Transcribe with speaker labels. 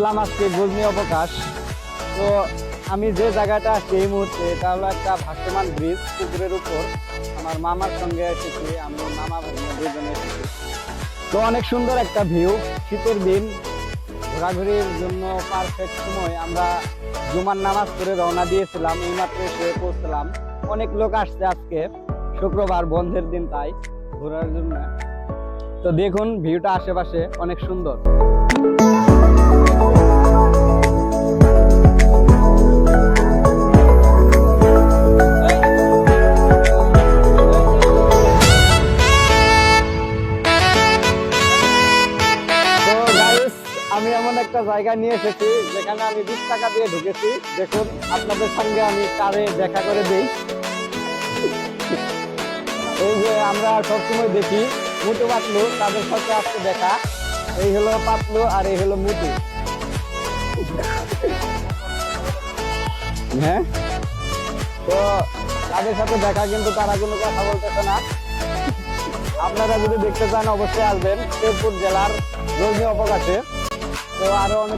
Speaker 1: আজকে গজনি অবকাশ। তো আমি যে জায়গাটা আছি এই মুহূর্তে, এটা হলো একটা ভাসমান ব্রিজ পুকুরের উপর। আমার মামার সঙ্গে এসেছি আমি মামা দুজনে এসেছি। তো অনেক সুন্দর একটা ভিউ শীতের দিন, ঘোরাঘুরির জন্য পারফেক্ট সময়। আমরা জুমার নামাজ করে রওনা দিয়েছিলাম এইমাত্র এসে পৌঁছলাম। অনেক লোক আসছে আজকে, শুক্রবার, বন্ধের দিন তাই, ঘোরার জন্য। তো দেখুন ভিউটা আশেপাশে অনেক সুন্দর। আমি এমন একটা জায়গা নিয়ে এসেছি যেখানে আমি বিশ টাকা দিয়ে ঢুকেছি। দেখুন, আপনাদের সঙ্গে আমি কারে দেখা করে দিই। এই যে আমরা সবসময় দেখি মুটু পাতলু তাদের সাথে আজকে দেখা। এই হলো পাতলু আর এই হলো মুটু হ্যাঁ? তো তাদের সাথে দেখা কিন্তু তারা কোনো কথা বলতেছে না। আপনারা যদি দেখতে চান, অবশ্যই আসবেন। শেরপুর জেলার রোজনী অবকাশে। তো আরও অনেক